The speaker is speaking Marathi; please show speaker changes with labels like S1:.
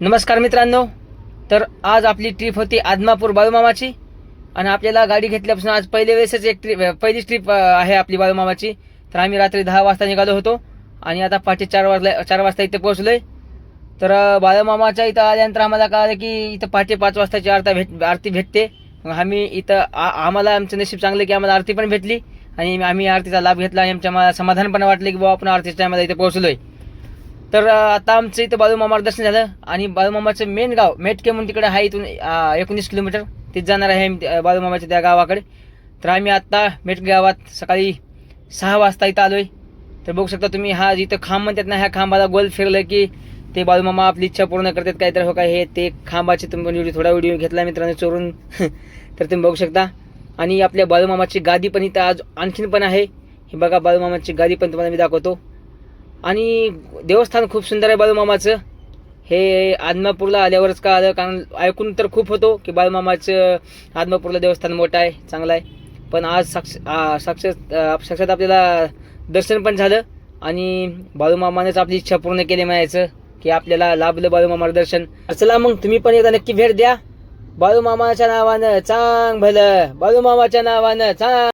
S1: नमस्कार मित्रांनो. तर आज आपली ट्रिप होती आदमापूर बाळूमामाची. आणि आपल्याला गाडी घेतल्यापासून आज पहिल्या वेळेसच एक ट्रिप पहिलीच ट्रिप आहे आपली बाळूमामाची. तर आम्ही रात्री दहा वाजता निघालो होतो. आणि आता पहाटे चार वाजला चार वाजता इथे पोहोचलोय. तर बाळूमामाच्या इथं आल्यानंतर आम्हाला कळालं की इथं पहाटे पाच वाजताची आरता भेट आरती भेटते. मग आम्ही इथं आ- आम्हाला आमचं नशीब चांगलं की आम्हाला आरती पण भेटली. आणि आम्ही आरतीचा लाभ घेतला आणि आमच्या मला समाधान पण वाटलं की बाबा आपण आरतीच्या टायमाला इथे पोहोचलोय. तर आता आमचं इथं बाळूमामावर दर्शन झालं आणि बाळूमामाचं मेन गाव मेटके म्हणून तिकडे आहे इथून एकोणीस किलोमीटर. तिथे जाणार आहे आम्ही, बाळूमामाच्या त्या गावाकडे. तर आम्ही आत्ता मेटके गावात सकाळी सहा वाजता इथं आलोय. तर बघू शकता तुम्ही हा जिथं खांब म्हणतात ना ह्या खांबाला गोल फिरलं की ते बाळूमामा आपली इच्छा पूर्ण करतात काहीतरी हो काय हे ते खांबाचे तुम्ही व्हिडिओ थोडा व्हिडिओ घेतला मित्रांनो चोरून. तर तुम्ही बघू शकता. आणि आपल्या बाळूमामाची गादी पण इथं आज आणखीन पण आहे. हे बघा बाळूमामाची गादी पण तुम्हाला मी दाखवतो. आणि देवस्थान खूप सुंदर आहे बाळूमामाचं. हे आदमापूरला आल्यावरच का आलं कारण ऐकून तर खूप होतो की बाळूमामाचं आदमापूरला देवस्थान मोठं आहे चांगलं आहे. पण आज साक्ष साक्ष साक्षात आपल्याला दर्शन पण झालं आणि बाळूमामानेच आपली इच्छा पूर्ण केली म्हणायचं की आपल्याला लाभलं बाळूमामाला दर्शन. चला मग तुम्ही पण एकदा नक्की भेट द्या. बाळूमामाच्या नावानं चांग भलं बाळूमामाच्या नावानं चांग